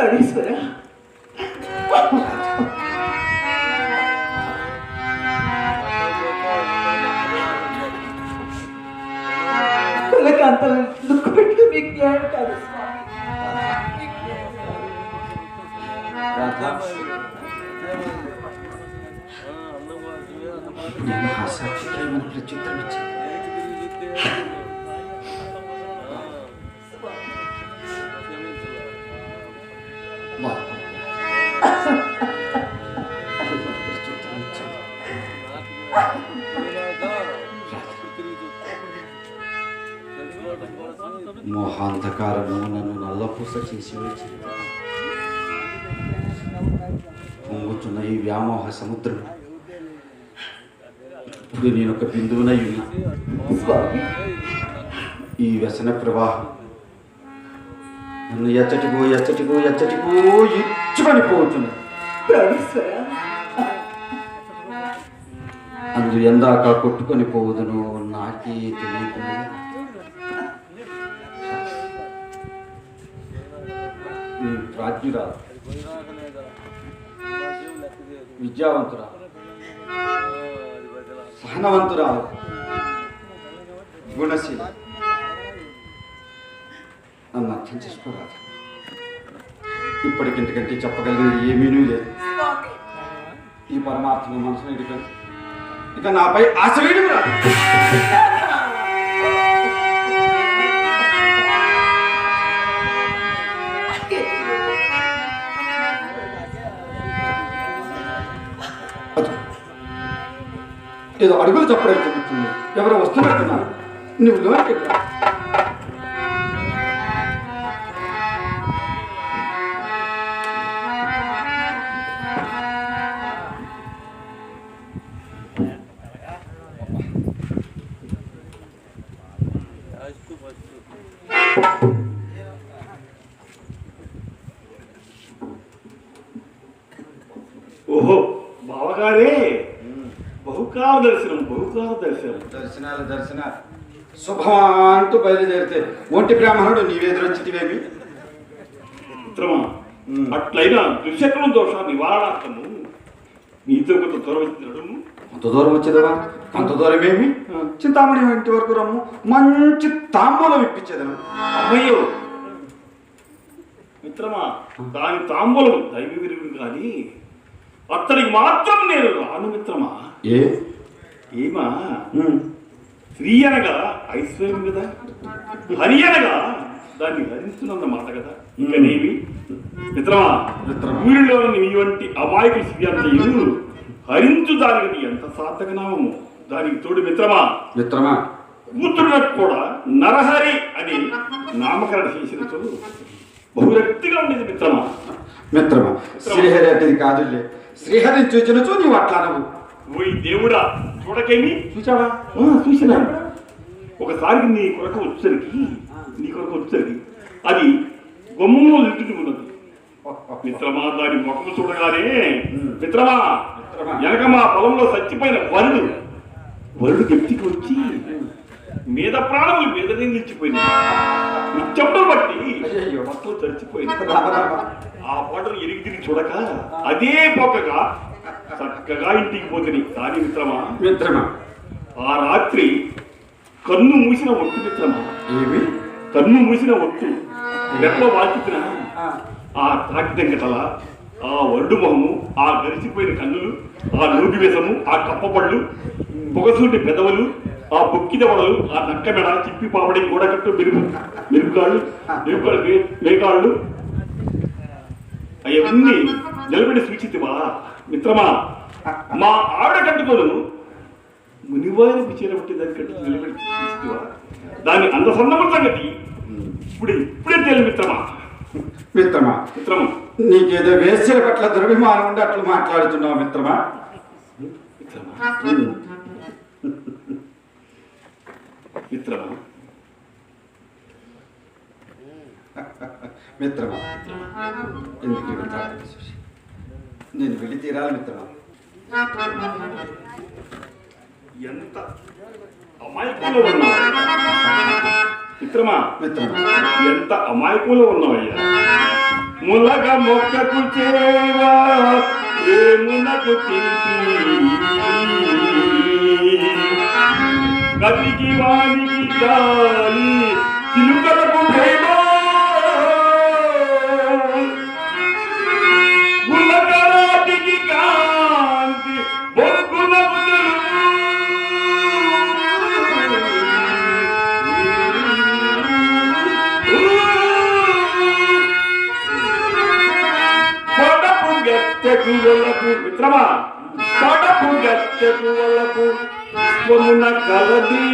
られそりゃ。Kantal, look what you make me out of this महासाक्षी के मन प्रचित्र में మోహాంధకారము నన్ను నల్లపూస చేసి పొంగుతున్న ఈ వ్యామోహ సముద్రం ఇప్పుడు నేను ఒక బిందువునై ఉన్నా. ఈ వ్యసన ప్రవాహం నన్ను ఎచ్చటికో ఎచ్చటికో ఎచ్చటికో ఇచ్చుకొని పోతున్నది. అందు ఎందాక కొట్టుకొని పోవుదును నాకే తెలియకుండా రాజ్యురాలు. విద్యావంతురాలు. సహనవంతురాలు. గుణశీల. నన్ను అర్థం చేసుకోరాదు. ఇప్పటికింతకంటే చెప్పగలిగింది ఏమీనూ లేదు. ఈ పరమాత్మ మనసులో ఇటుకొని ఇక నాపై ఆశ వేయడం రాదు. ఏదో అడుగులు చెప్పడం చెబుతుంది. ఎవరో వస్తున్నట్టున్నారు. నువ్వు లోనికి దర్శనం బహుకాల దర్శనం. దర్శనాలు దర్శనాలు. శుభమా అంటూ బయలుదేరితే ఒంటి బ్రాహ్మణుడు నీవెదురొచ్చితివేమి మిత్రమా. అట్లయినా దుశ్శకలం దోష నివారణార్థము. నీతో కొంత దూరం అంత దూరం వచ్చేదవా అంత దూరమేమి? చింతామణి ఇంటి వరకు రమ్ము. మంచి తాంబూలం ఇప్పించేదను. అమ్మయ్యో! మిత్రమా దాని తాంబూలం దైవ విరుగుడు కానీ అతనికి మాత్రం నేను రాను మిత్రమా? ఏ? ఏమా? ఉమ్. స్త్రీ అనగా ఐశ్వర్యం కదా? హరి అనగా దాన్ని హరిస్తున్న మాట కదా? ఇంకనేమి మిత్రమా మిత్రమా. ఊరిలో నీ వంటి అమాయకుల స్త్రీ అంతయు హరించు దానికి ఎంత సార్థక నామము దానికి తోడు మిత్రమా? మిత్రమా? కూతురులకు కూడా నరహరి అని నామకరణ చేసినచో బహురక్తిగా ఉండేది మిత్రమా? మిత్రమా? శ్రీహరి అటుది కాదులే. శ్రీహరిని చూచినచో నీవు అట్లా అనవు. ఓయ్ దేవుడా చూడకేమి చూచావా ఆ, చూసినా ఒకసారి నీ కొరకు వచ్చేసరికి నీ కొరకు వచ్చేసరికి అది గొమ్మలో లిట్టుకు ఉన్నది మిత్రమా దాని ముఖము చూడగానే మిత్రమా. వెనక మా పొలంలో చచ్చిపోయిన వరుడు వరుడు వ్యక్తికి వచ్చి మీద ప్రాణములు మీదనే నిలిచిపోయింది నిత్యంలో బట్టి. మొత్తం రామ. ఆ పాటను ఎరిగి తిరిగి చూడక అదే పొక్కగా చక్కగా ఇంటికి పోతుంది కానీ మిత్రమా? మిత్రమా? ఆ రాత్రి కన్ను మూసిన ఒట్టు మిత్రమా? ఏమి? కన్ను మూసిన ఒట్టు. రెప్ప వాల్చుతున్న? ఆ, ఆ తాకితం గటల ఆ వరుడు మొహము ఆ గరిచిపోయిన కన్నులు ఆ నూగి వేసము ఆ కప్పపళ్ళు పొగసూటి పెదవులు ఆ బొక్కిదవడలు ఆ నక్క మెడ చిప్పి పాపడి గోడకట్టు మెరుగు మెరుగుకాళ్ళు మెరుగుకాళ్ళు మే- మేకాళ్ళు. అవన్నీ నిలబడి సూచితివా మిత్రమా మా ఆవిడ కట్టుకోను మునివారికి చీరబట్టి దాని కట్టు నిలబడి సూచితివా దాని అందసన్నమ సంగతి ఇప్పుడు ఇప్పుడే తెలియదు మిత్రమా. మిత్రమా మిత్రమా. నీకేదో వేశ్యల పట్ల దుర్భిమానం ఉండి అట్లు మాట్లాడుతున్నావు మిత్రమా? మిత్రమా. మిత్రమా. మిత్రమా ఎందుకు చూసి? నేను వెళ్ళి తీరాలి మిత్రమా? ఎంత అమాయకులు మిత్రమా మిత్రమా? ఎంత అమాయకులు ఉన్నావయ్యా? ములగ మొక్కకు చేవా ఏమునకు వానికి గాలి గత్తెకు వలకు మిత్రమా కొడపు గత్తెకు వలకు కొమున కలది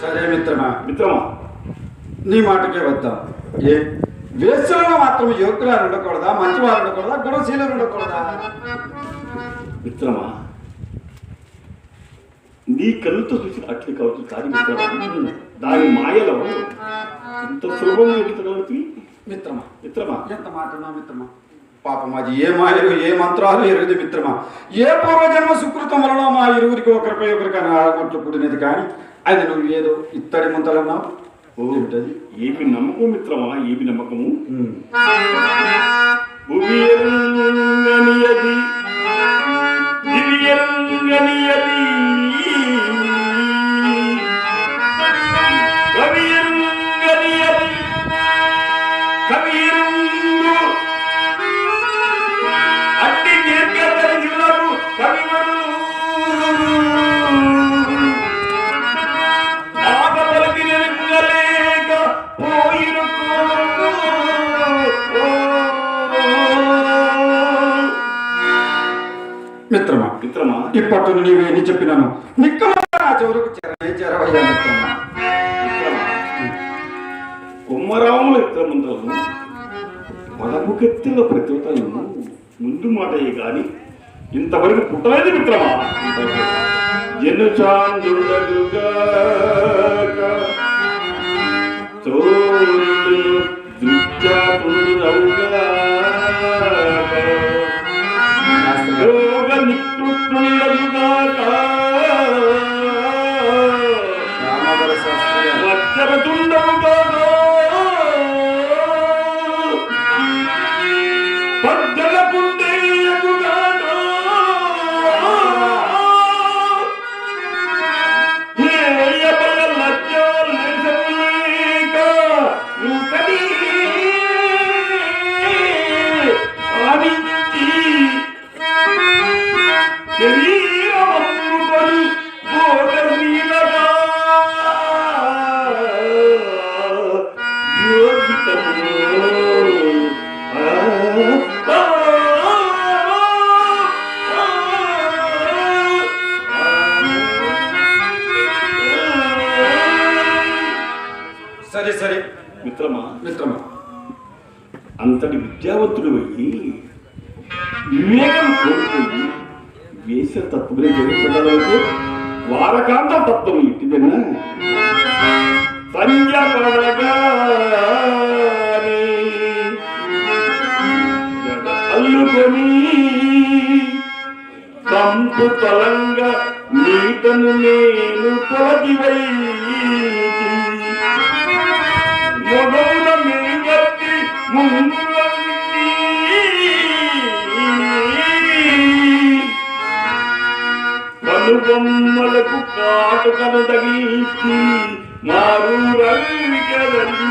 సరే మిత్రమా. మిత్రమా. నీ మాటకే వద్దాం. ఏ? వేసవిలో మాత్రం యోగ్యులారు ఉండకూడదా? మంచివారు ఉండకూడదా? గుణశీలు ఉండకూడదా? మిత్రమా. నీ కళ్ళతో చూసిన అట్లు కావచ్చు మిత్రమా దాని మాయలో ఇంత సులభంగా మిత్రమా మిత్రమా ఎంత మాటనా మిత్రమా పాపం అది ఏ మాయలు ఏ మంత్రాలు ఎరుగదు మిత్రమా ఏ పూర్వజన్మ సుకృతం వలన మా ఇరువురికి ఒకరిపై ఒకరికి ఆగొట్లు కూడినది కానీ అది నువ్వు ఏదో ఇత్తడి ముంతలన్నావు ఓ ఏమిటది ఏమి నమ్మకం మిత్రమా ఏమి నమ్మకము. భూమి ఎరుంగనియది దివి ఎరుంగనియది మిత్రమా? మిత్రమా? ఇప్పటి నీవు ఎన్ని చెప్పినాను? నిక్కమగా నా చెవులకు చేరనే చేరవయ్యా మిత్రమా? మిత్రమా? కొమ్మరాముల ఇత్తమంతలను పదముకెత్తిన ప్రతివతలను ముందు మాటయే గాని ఇంతవరకు పుట్టలేదు మిత్రమా? జను చాందుడగుగా చోరులు 我这个 tidak. సరే. మిత్రమా? మిత్రమా? అంతటి విద్యావంతుడు అయ్యి వివేకం కోల్పోయి వేస తత్వమే జరిగిపోతారు వారకాంత తత్వం ఇట్టిదన్నా సంధ్య అల్లుకొని కంపు తలంగా నీతను నేను తోటివై కనుబొమ్మలకు కాటు కనదగించి మారు రవి కదలి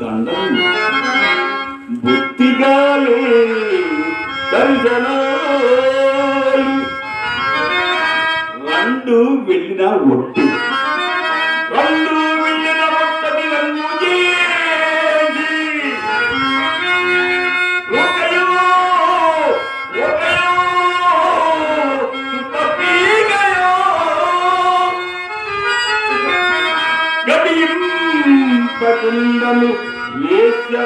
దండం బుద్ధిగాలు దర్శనాలు. రెండు వెళ్ళిన ఒట్టు గడియింపకుండను ఏస్య